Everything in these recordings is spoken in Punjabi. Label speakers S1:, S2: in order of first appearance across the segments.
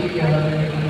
S1: Thank you.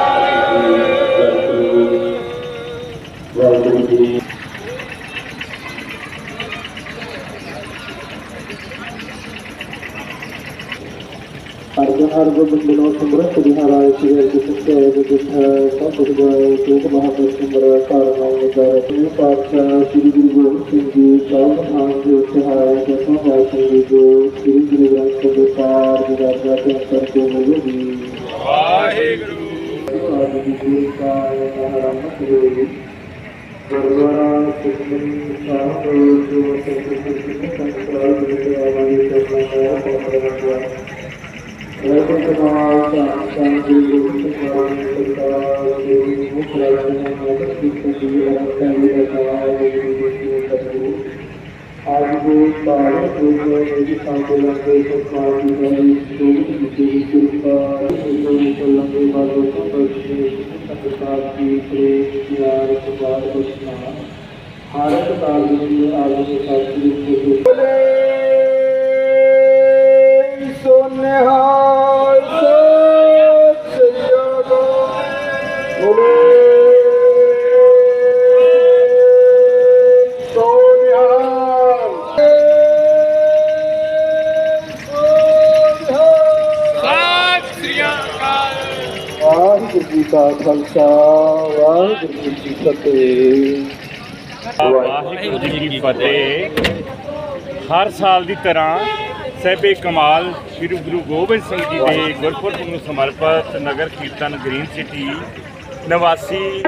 S1: ਵਾਹਿਗੁਰੂ ਅਰਜਨ ਅਰਜਨ ਬਿਨੋ ਸਮਰਤ ਬਿਹਾਰਾਇ ਸਿਰ ਜਿਸ ਤੇ ਜਿਸ ਸਭ ਕੁਝ ਗਏ ਤੂਤ ਮਹਾਪੁਰ ਸਿਮਰ ਕਾਰਨ ਉਦਰ ਤੇ ਪਾਤਸ਼ਾਹ ਸ੍ਰੀ ਗੁਰੂ ਗੋਬਿੰਦ ਸਿੰਘ ਜੀ ਸਾਹਿਬ ਖਾਨ ਦੇ ਸਹਾਇ ਜਸੋਂ ਵਾਸੀ ਜੀ ਜੋ ਸ੍ਰੀ ਗੁਰੂ ਗ੍ਰੰਥ ਸਾਹਿਬ ਦੇ ਪਾਰ ਦੀ ਰਾਜਾ ਤੇ ਅੰਤਰ ਤੋਂ ਮਿਲੇ ਜੀ ਵਾਹਿਗੁਰੂ ਆਦਿ ਦੀ ਗੁਰੂ ਕਾ ਰਹਿਮਤ ਹੋਈ ਗੁਰਦੁਆਰਾ ਸਿੱਖੀ ਕਾ ਖਾਲਸਾ ਵਾਹਿਗੁਰੂ ਜੀ ਕੀ ਫਤਿਹ।
S2: ਵਾਹਿਗੁਰੂ ਜੀ ਕੀ ਫਤਿਹ। ਹਰ ਸਾਲ ਦੀ ਤਰ੍ਹਾਂ ਸਹਿਬੇ ਕਮਾਲ ਸ੍ਰੀ ਗੁਰੂ ਗੋਬਿੰਦ ਸਿੰਘ ਜੀ ਦੇ ਗੁਰਪੁਰਬ ਨੂੰ ਸਮਰਪਿਤ ਨਗਰ ਕੀਰਤਨ ਗ੍ਰੀਨ ਸਿਟੀ ਨਿਵਾਸੀ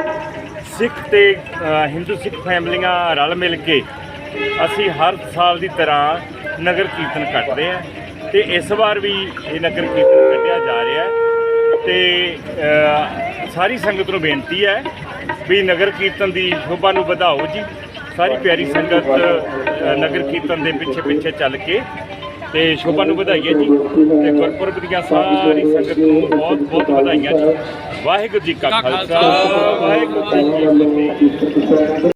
S2: ਸਿੱਖ ਤੇ ਹਿੰਦੂ ਸਿੱਖ ਫੈਮਲੀਆਂ ਰਲ ਮਿਲ ਕੇ ਅਸੀਂ ਹਰ ਸਾਲ ਦੀ ਤਰ੍ਹਾਂ ਨਗਰ ਕੀਰਤਨ ਕੱਟਦੇ ਹਾਂ ਤੇ ਇਸ ਵਾਰ ਵੀ ਇਹ ਨਗਰ ਕੀਰਤਨ ਕੱਢਿਆ ਜਾ ਰਿਹਾ ਹੈ ਤੇ ਸਾਰੀ ਸੰਗਤ ਨੂੰ ਬੇਨਤੀ ਹੈ ਵੀ ਨਗਰ ਕੀਰਤਨ ਦੀ ਸ਼ੋਭਾ ਨੂੰ ਵਧਾਓ ਜੀ। ਸਾਰੀ ਪਿਆਰੀ ਸੰਗਤ ਨਗਰ ਕੀਰਤਨ ਦੇ ਪਿੱਛੇ ਪਿੱਛੇ ਚੱਲ ਕੇ ਤੇ ਸ਼ੋਭਾ ਨੂੰ ਵਧਾਈਏ ਜੀ। ਤੇ ਗੁਰਪੁਰਬ ਦੀਆਂ ਸਾਰੀ ਸੰਗਤ ਨੂੰ ਬਹੁਤ ਬਹੁਤ ਵਧਾਈਆਂ ਜੀ। ਵਾਹਿਗੁਰੂ ਜੀ ਕਾ ਖਾਲਸਾ। ਵਾਹਿਗੁਰੂ ਜੀ ਕੀ ਫਤਿਹ।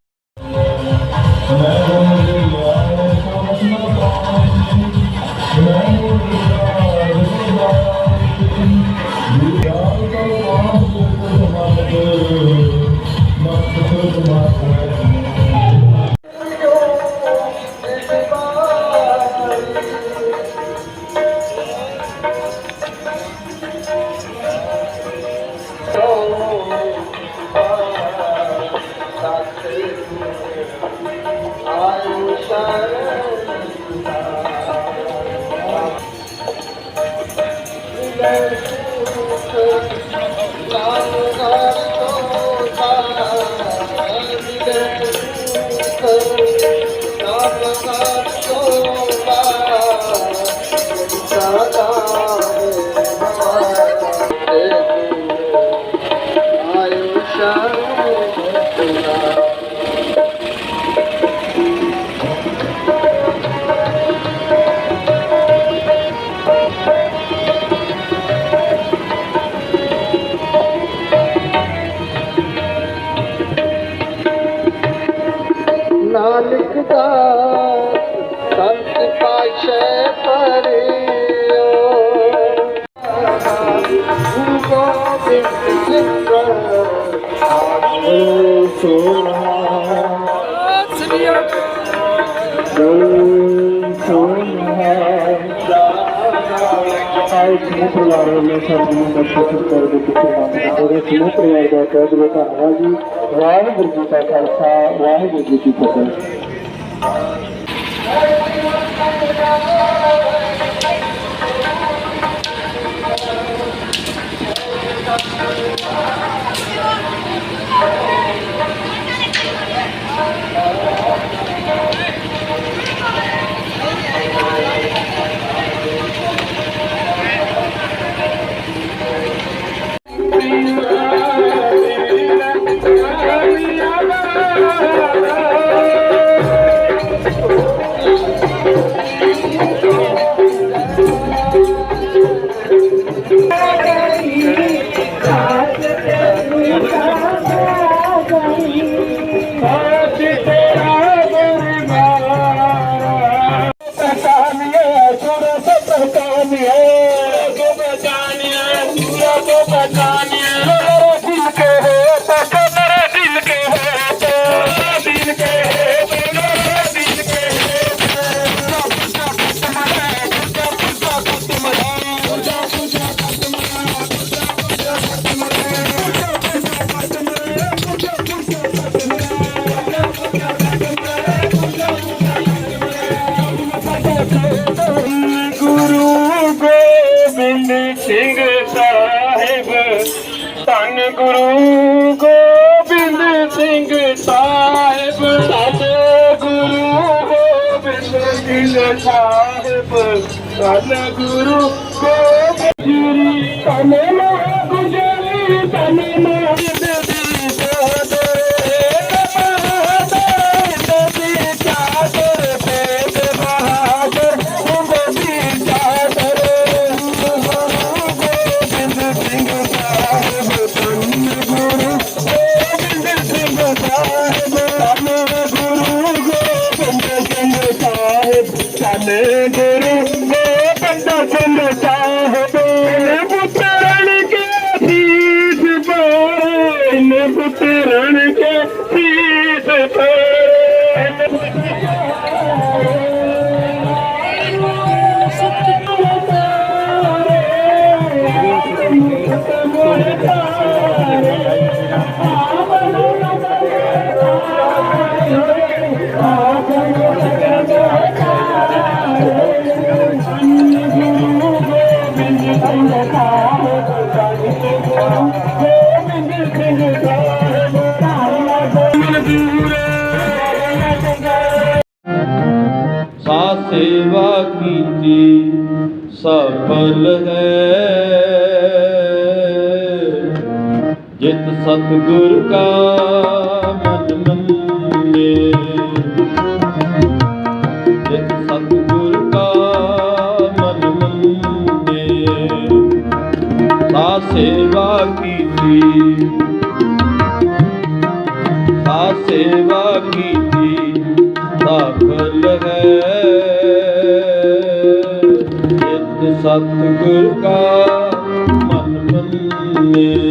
S1: ਸਮੂਹ ਪਰਿਵਾਰ ਵੱਲੋਂ ਸਰਬੀ ਦਾ ਸਤਿਕਾਰ ਕਰਦੇ ਪਿੱਛੇ ਮੰਨ ਉਹਦੇ ਸਮੂਹ ਪਰਿਵਾਰ ਦਾ ਕਹਿ ਦਿਓ ਧੰਨਵਾਦ ਜੀ ਵਾਹਿਗੁਰੂ ਜੀ ਕਾ ਖਾਲਸਾ ਵਾਹਿਗੁਰੂ ਜੀ ਕੀ ਫਤਿਹ
S3: Oh. Thank you. Singh Sahib ਧੰਨ ਗੁਰੂ ਗੋਬਿੰਦ ਜੀ ਧੰਨ ਮਾ ਗੁਜਰੀ ਧੰਨ ਮਾ ਗੁਰੂ ਗੋਬਿੰਦ ਸਿੰਘ ਸਾਹਿਬ
S4: ਸਾ ਸੇਵਾ ਕੀਤੀ ਸਫਲ ਹੈ। ਜਿਤ ਸਤਿਗੁਰ ਕਾ ਮਨ ਮੰਨੇ। ਸੇਵਾ ਕੀਤੀ ਸਫਲ ਹੈ। ਜਿਤ ਸਤਿਗੁਰ ਕਾ ਮਨ ਮੰਨੇ।